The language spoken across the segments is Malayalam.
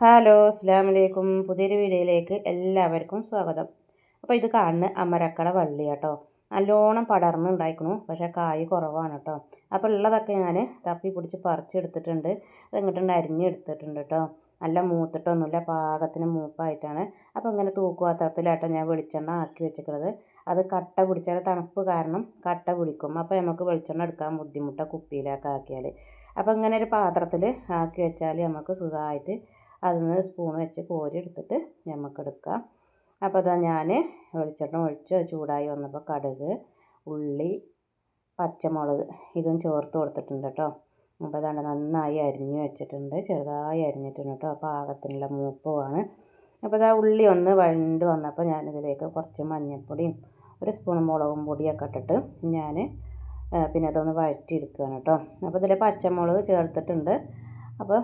ഹലോ അസ്സാം വലൈക്കും പുതിയൊരു വീഡിയോയിലേക്ക് എല്ലാവർക്കും സ്വാഗതം. അപ്പോൾ ഇത് കാണുന്ന അമരക്കട വള്ളി കേട്ടോ. നല്ലോണം പടർന്നുണ്ടായിക്കണു പക്ഷേ കായ് കുറവാണ് കേട്ടോ. അപ്പോൾ ഉള്ളതൊക്കെ ഞാൻ തപ്പി പിടിച്ച് പറിച്ചെടുത്തിട്ടുണ്ട്. അത് ഇങ്ങോട്ടുണ്ട് അരിഞ്ഞെടുത്തിട്ടുണ്ട് കേട്ടോ. നല്ല മൂത്തിട്ടൊന്നുമില്ല പാകത്തിന് മൂപ്പായിട്ടാണ്. അപ്പോൾ ഇങ്ങനെ തൂക്കുപാത്രത്തിലാട്ടോ ഞാൻ വെളിച്ചെണ്ണ ആക്കി വെച്ചിട്ടുള്ളത് അത് കട്ട പിടിച്ചാൽ തണുപ്പ് കാരണം കട്ട പിടിക്കും. അപ്പോൾ നമുക്ക് വെളിച്ചെണ്ണ എടുക്കാൻ ബുദ്ധിമുട്ടാണ് കുപ്പിയിലൊക്കെ ആക്കിയാൽ അപ്പോൾ ഇങ്ങനെ ഒരു പാത്രത്തിൽ ആക്കി വെച്ചാൽ നമുക്ക് സുഖമായിട്ട് അതിൽ നിന്ന് സ്പൂൺ വെച്ച് കോരി എടുത്തിട്ട് നമുക്കെടുക്കാം അപ്പോൾ അതാ ഞാൻ വെളിച്ചെണ്ണ ഒഴിച്ച് ചൂടായി വന്നപ്പോൾ കടുക് ഉള്ളി പച്ചമുളക് ഇതും ചേർത്ത് കൊടുത്തിട്ടുണ്ട് കേട്ടോ അപ്പോൾ അതാണ് നന്നായി അരിഞ്ഞ് വെച്ചിട്ടുണ്ട് ചെറുതായി അരിഞ്ഞിട്ടുണ്ട് കേട്ടോ പാകത്തിനുള്ള മൂപ്പുമാണ് അപ്പോൾ അതാ ഉള്ളി ഒന്ന് വഴണ്ട് വന്നപ്പോൾ ഞാനിതിലേക്ക് കുറച്ച് മഞ്ഞൾപ്പൊടിയും ഒരു സ്പൂൺ മുളകും പൊടിയൊക്കെ ഇട്ടിട്ട് ഞാൻ പിന്നെ അതൊന്ന് വഴറ്റിയെടുക്കുകയാണ് കേട്ടോ അപ്പോൾ ഇതിൽ പച്ചമുളക് ചേർത്തിട്ടുണ്ട്. അപ്പോൾ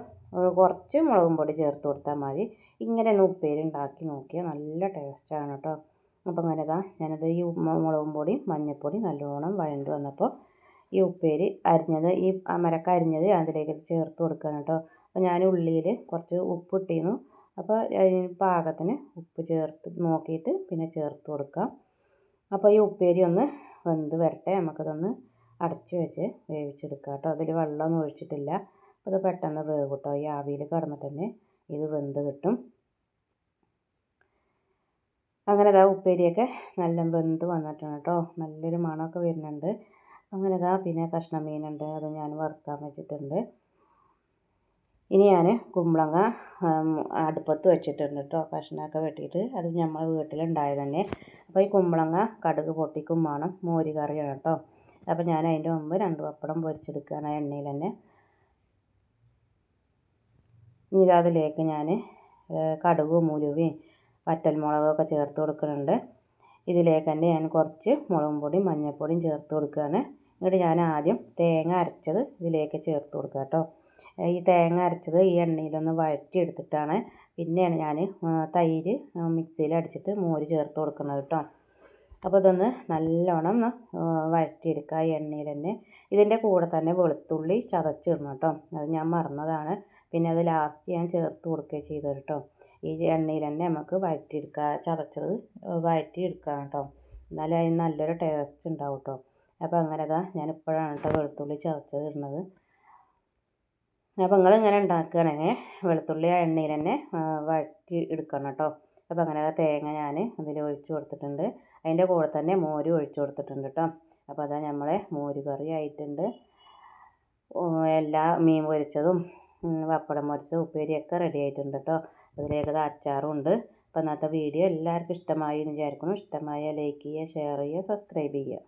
കുറച്ച് മുളകും പൊടി ചേർത്ത് കൊടുത്താൽ മതി. ഇങ്ങനെ ഒന്ന് ഉപ്പേരി ഉണ്ടാക്കി നോക്കിയാൽ നല്ല ടേസ്റ്റാണ് കേട്ടോ. അപ്പോൾ അങ്ങനെ ഇതാ ഞാനത് ഈ മുളകും പൊടിയും മഞ്ഞൾപ്പൊടി നല്ലോണം വഴണ്ട് വന്നപ്പോൾ ഈ ഉപ്പേരി അരിഞ്ഞത് ഈ അമരക്ക അരിഞ്ഞത് അതിലേക്ക് ചേർത്ത് കൊടുക്കുകയാണ് കേട്ടോ. അപ്പോൾ ഞാൻ ഉള്ളിയിൽ കുറച്ച് ഉപ്പ് ഇട്ടിരുന്നു. അപ്പോൾ പാകത്തിന് ഉപ്പ് ചേർത്ത് നോക്കിയിട്ട് പിന്നെ ചേർത്ത് കൊടുക്കാം. അപ്പോൾ ഈ ഉപ്പേരി ഒന്ന് വെന്ത് വരട്ടെ. നമുക്കതൊന്ന് അടച്ച് വെച്ച് വേവിച്ചെടുക്കാം കേട്ടോ. അതിൽ വെള്ളമൊന്നും ഒഴിച്ചിട്ടില്ല. അപ്പോൾ ഇത് പെട്ടെന്ന് വേവ് കിട്ടും ഈ ആവിയിൽ കിടന്നിട്ട് തന്നെ ഇത് വെന്ത് കിട്ടും. അങ്ങനെ ഇതാ ഉപ്പേരിയൊക്കെ നല്ല വെന്ത് വന്നിട്ടുണ്ട് കേട്ടോ നല്ലൊരു മണമൊക്കെ വരുന്നുണ്ട്. അങ്ങനെ ഇതാ പിന്നെ കഷ്ണം മീനുണ്ട് അത് ഞാൻ വറുക്കാൻ വെച്ചിട്ടുണ്ട്. ഇനി ഞാൻ കുമ്പളങ്ങ അടുപ്പത്ത് വെച്ചിട്ടുണ്ട് കേട്ടോ കഷ്ണമൊക്കെ വെട്ടിയിട്ട് അത് നമ്മൾ വീട്ടിലുണ്ടായത് തന്നെ. അപ്പോൾ ഈ കുമ്പളങ്ങ കടുക് പൊട്ടിക്കും വേണം മോര് കറിയാണ് കേട്ടോ അപ്പോൾ ഞാൻ അതിന്റെ മുമ്പ് രണ്ട് പപ്പടം പൊരിച്ചെടുക്കുകയാണ് എണ്ണയിൽ തന്നെ. ഇനി അതിലേക്ക് ഞാൻ കടുകും ഉലുവയും വറ്റൽമുളകൊക്കെ ചേർത്ത് കൊടുക്കുന്നുണ്ട്. ഇതിലേക്ക് തന്നെ ഞാൻ കുറച്ച് മുളകും പൊടിയും മഞ്ഞൾപ്പൊടിയും ചേർത്ത് കൊടുക്കുകയാണ്. എന്നിട്ട് ഞാൻ ആദ്യം തേങ്ങ അരച്ചത് ഇതിലേക്ക് ചേർത്ത് കൊടുക്കുക കേട്ടോ. ഈ തേങ്ങ അരച്ചത് ഈ എണ്ണയിലൊന്ന് വഴറ്റിയെടുത്തിട്ടാണ് പിന്നെയാണ് ഞാൻ തൈര് മിക്സിയിൽ അടിച്ചിട്ട് മോര് ചേർത്ത് കൊടുക്കുന്നത് കേട്ടോ. അപ്പോൾ ഇതൊന്ന് നല്ലോണം വഴറ്റിയെടുക്കുക എണ്ണയിൽ തന്നെ. ഇതിന്റെ കൂടെ തന്നെ വെളുത്തുള്ളി ചതച്ചിടണം കേട്ടോ. അത് ഞാൻ മറന്നതാണ്. പിന്നെ അത് ലാസ്റ്റ് ഞാൻ ചേർത്ത് കൊടുക്കുകയും ചെയ്തു കേട്ടോ. ഈ എണ്ണയിൽ തന്നെ നമുക്ക് വഴറ്റിയെടുക്കുക ചതച്ചത് വഴറ്റിയെടുക്കുക കേട്ടോ. എന്നാലും അതിന് നല്ലൊരു ടേസ്റ്റ് ഉണ്ടാവും കേട്ടോ. അപ്പോൾ അങ്ങനെ അതാ ഞാൻ ഇപ്പോഴാണ് കേട്ടോ വെളുത്തുള്ളി ചതച്ചത് ഇടുന്നത്. അപ്പോൾ നിങ്ങൾ ഇങ്ങനെ ഉണ്ടാക്കുകയാണെങ്കിൽ വെളുത്തുള്ളി ആ എണ്ണയിൽ തന്നെ വഴറ്റി എടുക്കണം കേട്ടോ. അപ്പോൾ അങ്ങനെ തേങ്ങ ഞാൻ അതിൽ ഒഴിച്ചു കൊടുത്തിട്ടുണ്ട്. അതിന്റെ കൂടെ തന്നെ മോര് ഒഴിച്ചു കൊടുത്തിട്ടുണ്ട് കേട്ടോ. അപ്പോൾ അതാ നമ്മളെ മോര് കറി ആയിട്ടുണ്ട്. എല്ലാ മീൻ പൊരിച്ചതും പപ്പടം പൊരിച്ചതും ഉപ്പേരിയൊക്കെ റെഡി ആയിട്ടുണ്ട് കേട്ടോ. അതിലേക്ക് അച്ചാറും ഉണ്ട്. അപ്പോൾ ഇന്നത്തെ വീഡിയോ എല്ലാവർക്കും ഇഷ്ടമായി എന്ന് വിചാരിക്കുന്നു. ഇഷ്ടമായ ലൈക്ക് ചെയ്യുക ഷെയർ ചെയ്യുക സബ്സ്ക്രൈബ് ചെയ്യുക.